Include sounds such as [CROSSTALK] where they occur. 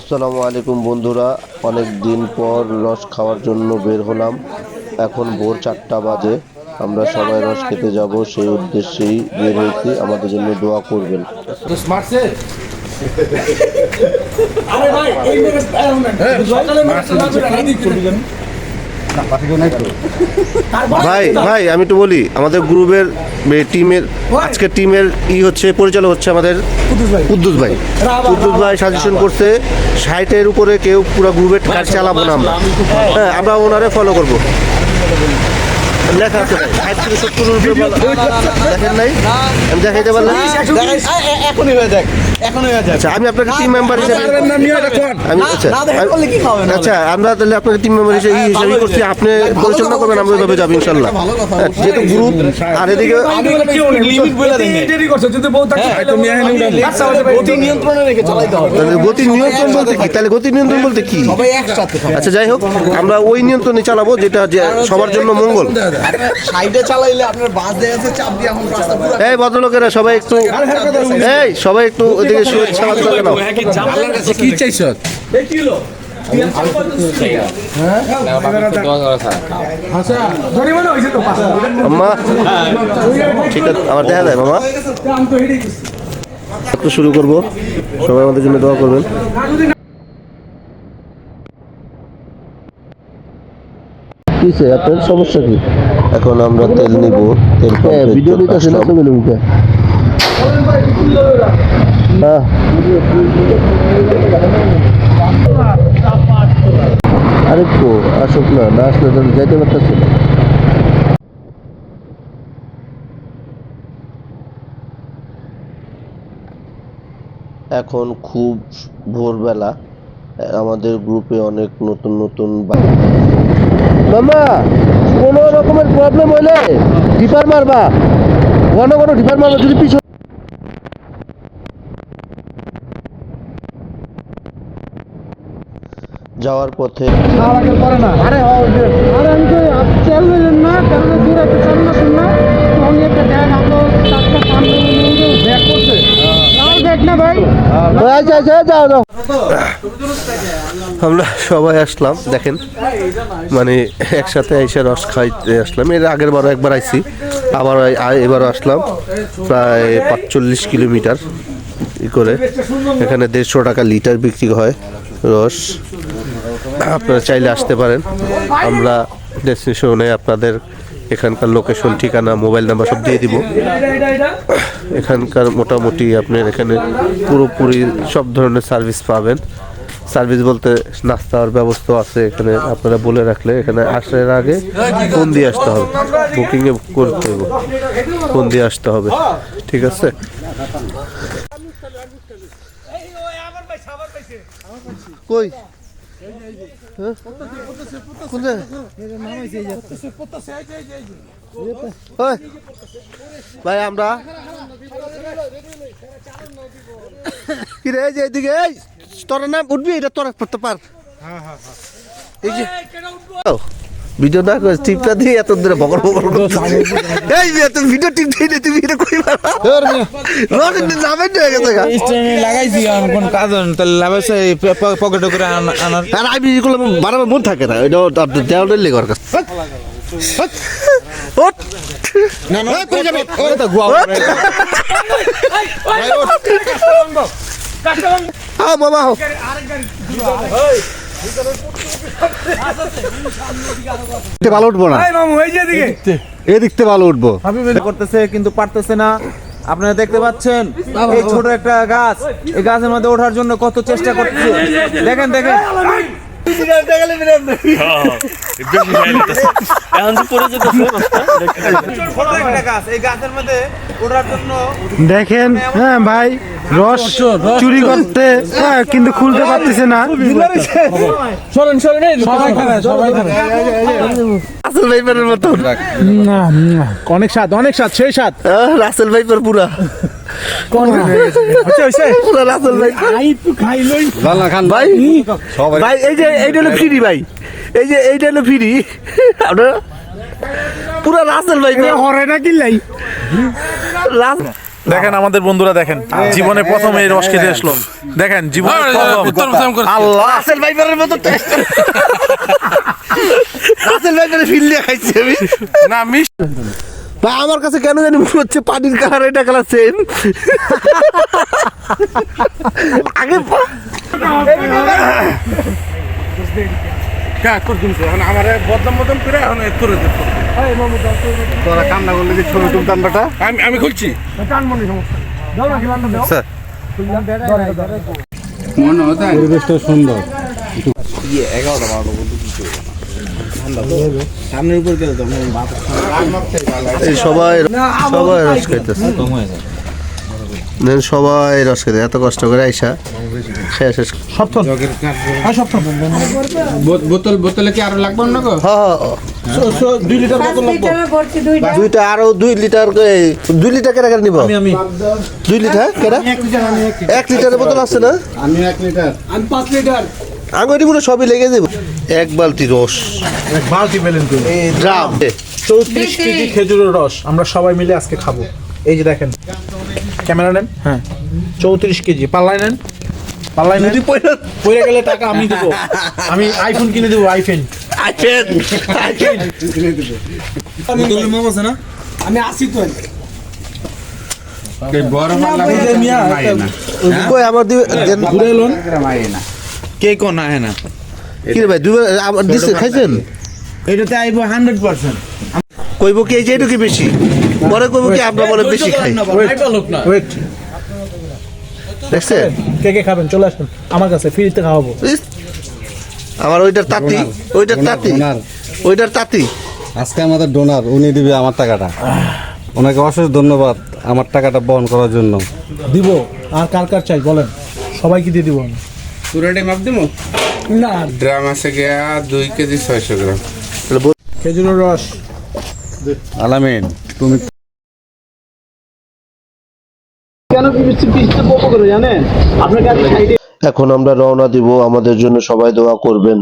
আসসালামু আলাইকুম বন্ধুরা। অনেক দিন পর রস খাওয়ার জন্য বের হলাম। এখন ভোর চারটা বাজে। আমরা সবাই রস খেতে যাব সেই উদ্দেশ্যেই বের হয়েছি। আমাদের জন্য দোয়া করবেন। স্মার্ট আরে ভাই এই মেরে সকালে মেরে ভাই ভাই আমি একটু বলি আমাদের গ্রুপের টিমের আজকে টিমের ই হচ্ছে পরিচালক হচ্ছে আমাদের কুদ্দুস ভাই। কুদ্দুস ভাই। সাজেশন করছে সাইটের উপরে কেউ পুরো গ্রুপের কাজ চালাবো না আমরা। হ্যাঁ আমরা ওনারে ফলো করব। লেখা আছে ভাই, ষাট থেকে সত্তরের উপরে দেখেন নাই আমি দেখাইতে পারলাম এখনই হয়ে যাক এখনই হয়ে যাক আচ্ছা আমি আপনাকে টিম মেম্বার হিসেবে আমি আচ্ছা আচ্ছা আমরা তাহলে আপনাকে টিম মেম্বার হিসেবে করছি আপনি পরিচালনা করবেন আমরা যাব ইনশাল্লাহ হ্যাঁ, যেহেতু গ্রুপ আর এদিকে হ্যাঁ। আচ্ছা, গতি নিয়ন্ত্রণে বলতে কি তাহলে গতি নিয়ন্ত্রণ বলতে কি আচ্ছা যাই হোক আমরা ওই নিয়ন্ত্রণে চালাবো যেটা যে সবার জন্য মঙ্গল সাইডে চালাইলে আপনার বাস দিয়ে আছে চাপ দিয়ে এখন রাস্তা পুরো এই ভদ্রলোকেরা সবাই একটু এই সবাই একটু ওইদিকে শুভেচ্ছা বার্তা নাও আল্লাহর কাছে কি চাইছো এই কি হলো আচ্ছা জরিমানা হয়েছে তো পাঁচশো আম্মা ঠিক আছে আমার দেখা যায় মামা শুরু করব সবাই আমাদের জন্য দোয়া করবেন কিসে আপনার সমস্যা কি? এখন আমরা তেল নিব তেল ভিডিও দিতে আসলে তো কিলোমিটার হ্যাঁ। আরেকটু আসুক না না আসলে তো যাইতে পারতেছে না। এখন খুব ভোরবেলা আমাদের গ্রুপে অনেক নতুন নতুন বা- মামা কোনো রকমের প্রবলেম হইলে ডিপার মারবা। ঘন ঘন ডিপার মারবা যদি পিছনে যাওয়ার পথে আচ্ছা আচ্ছা যাও যাও। আমরা সবাই আসলাম, দেখেন। মানে একসাথে এসে রস খাইতে আসলাম। এর আগের বারও একবার আইছি, আবার এবারও আসলাম, প্রায় পাঁচচল্লিশ কিলোমিটার ই করে। এখানে দেড়শো টাকা লিটার বিক্রি হয় রস। আপনারা চাইলে আসতে পারেন। আমরা ডেস্টিনেশনে আপনাদের এখানকার লোকেশন ঠিকানা মোবাইল নাম্বার সব দিয়ে দিব। এখানকার মোটামুটি আপনার এখানে পুরোপুরি সব ধরনের সার্ভিস পাবেন। সার্ভিস বলতে নাস্তার ব্যবস্থা আছে এখানে, আপনারা বলে রাখলে এখানে আসার আগে ফোন দিয়ে আসতে হবে। বুকিংয়ে করতে হবে। ফোন দিয়ে আসতে হবে। ঠিক আছে? কই? হ্যাঁ? ভাই আমরা কি রে এই যে এদিকে এই তোর নাম উঠবি এটা তোর পড়তে পার। এই যে ও, ভিডিও না করে টিপটা দিয়ে এত ধরে বকর বকর। এই যে এত ভিডিও টিপ দিয়ে তুমি এটা কই পারা রস নামে হয়ে গেছে গা। লাগাইছি আমি কোন কাজ তাহলে লাগাইছে পকেটে করে আনা- আনার আর আমি এগুলো বারবার মন থাকে না এটা দেওয়ালের লেগে কাছে বাবা আও ভালো উঠবো না। এদিকে। থেকে ভালো উঠবো। করতেছে কিন্তু পারতেছে না। আপনারা দেখতে পাচ্ছেন এই ছোট একটা গাছ। এই গাছের মধ্যে ওঠার জন্য কত চেষ্টা করতেছে। দেখেন দেখেন। ছোট একটা গাছ এই গাছের মধ্যে ওঠার জন্য দেখেন হ্যাঁ ভাই। রস চুরি করতে হ্যাঁ কিন্তু খুলতে পারতেছে না। সরেন সরেন সবাই খাবে সবাই খাবে। রাসেল ভাইপারের মতো। না, অনেক স্বাদ অনেক স্বাদ সেই স্বাদ। রাসেল ভাইপার পুরা। পুরা। রাসেল ভাইপার ভাই ভাই। এই যে এইটা হলো ফ্রি ভাই। এই যে এইটা হলো ফ্রি। আপনার পুরা রাসেল ভাই। হরে না কিনলাই রাস দেখেন আমাদের বন্ধুরা দেখেন জীবনে প্রথম এই রস খেতে আসলো। দেখেন। জীবনে প্রথম। আল্লাহ। রাসেল ভাইপারের মতো টেস্ট রাসেল ভাইপারের ফিল দিয়ে খাইছি আমি। না মিস ভাই আমার কাছে কেন জানি মনে হচ্ছে পানির কালার এটা কালার সেম আগে পা- আমার বদনাম বদনাম করে এখন করে তোরা কান্না করলে তুলতাম বেটা। আমি আমি খুলছি। পরিবেশটা সুন্দর। সামনের উপর গেলে তো এই সবাই সবাই রস খাইতেছে। সবাই রস খাইতে এত কষ্ট করে আইসা। শেষ। শেষ বোতল বোতলে কি আরও লাগবে না গো হ্যাঁ হ্যাঁ। দুই লিটার বোতল লাগবে। দুইটা? আরও দুই লিটার এই, দুই লিটার নিব? দুই লিটার কেনা এক লিটারের বোতল আছে না? আমি এক লিটার। আমি পাঁচ লিটার। আঙুরি মনে সবই লেগে যাবে। এক বালতি রস। এক বালতি পেলেন ড্রাম। চৌত্রিশ কেজি খেজুরের রস। আমরা সবাই মিলে আজকে খাব। এই যে দেখেন। ক্যামেরা নেন। হ্যাঁ। চৌত্রিশ কেজি। পাল্লাই নেন। পাল্লাই নেন পড়ে গেলে টাকা আমি দেবো। [LAUGHS] আমি আইফোন কিনে দেবো আইফোন আইপেন আইপেন আমি আসি তো। কই আমার দিবে দেন ঘুরে এলুন কে কোন না হ্যাঁ না। কি রে ভাই দুই আমার দিছে খাইছেন? এটাতে আইবো হান্ড্রেড পার্সেন্ট কইব কি এই যে কি বেশি? পরে কইব কি আমরা বলে বেশি খাই। ওয়েট দেখছেন? কে কে খাবেন? চলে আসুন। আমার কাছে ফ্রিতে খাওয়াবো। আমার ওইটার তাঁতি ওইটার তাঁতি ওইটার তাঁতি। আজকে আমাদের ডোনার উনি দিবে আমার টাকাটা। ওনাকে অশেষ ধন্যবাদ আমার টাকাটা বহন করার জন্য। দিব। আর কার কার চাই বলেন? সবাইকে দিয়ে দিব আমি। পুরোটাই মাপ দেবো না। ড্রাম আছে গিয়া দুই কেজি ছয়শো গ্রাম। খেজুরের রস। আলামিন তুমি এখন আমরা রওনা দিব আমাদের জন্য সবাই দোয়া করবেন।